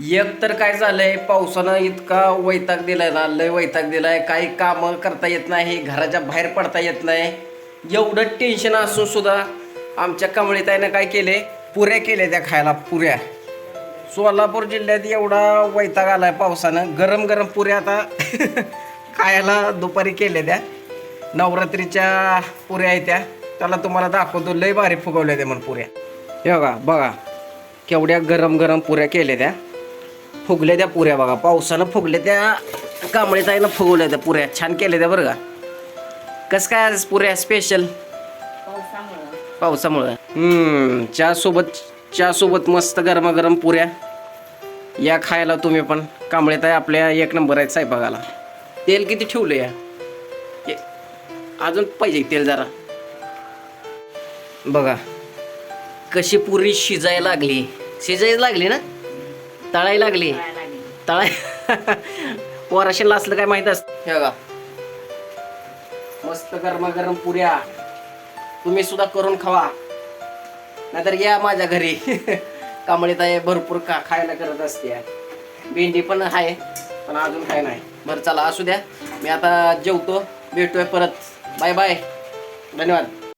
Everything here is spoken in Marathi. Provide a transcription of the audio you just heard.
एक तर काय झालंय पावसानं इतका वैताग दिलाय ना लय वैताग दिलाय. काही कामं करता येत नाही घराच्या बाहेर पडता येत नाही. एवढं टेन्शन असून सुद्धा आमच्या कमळीताईनं काय केले? पुऱ्या केल्या त्या खायला पुऱ्या. सोलापूर जिल्ह्यात एवढा वैताग आलाय पावसानं. गरम गरम पुऱ्या आता खायला दुपारी केल्या त्या. नवरात्रीच्या पुऱ्या आहेत त्या. त्याला तुम्हाला दाखवतो लय भारी फुगवल्या त्या म्हणून पुऱ्या. हे बघा बघा. केवढ्या गरम गरम पुऱ्या केल्या त्या. फुगल्या त्या पुऱ्या बघा. पावसानं फुगल्या त्या कांबळीताईनं फुगवल्या त्या पुऱ्या. छान केल्या त्या बरं का. कसं काय आज पुऱ्या स्पेशल पावसामुळं. चहा सोबत चहा सोबत मस्त गरमागरम पुऱ्या. या खायला तुम्ही पण. कांबळेताई आपल्या एक नंबर आहेत स्वयंपाकाला. तेल किती ठेवलं या? अजून पाहिजे तेल जरा. बघा. कशी पुरी शिजायला लागली. शिजायला लागली ना? तळायला लागली. तळाय पोराशीला असलं काय माहीत असत. बघा. मस्त गरमागरम पुऱ्या. तुम्ही सुद्धा करून खावा. नाहीतर या माझ्या घरी. कांबळीत ताई भरपूर का खायला करत असते. भेंडी पण आहे पण अजून काय नाही. बरं चला असू द्या. मी आता जेवतो भेटतोय परत. Bye bye. धन्यवाद.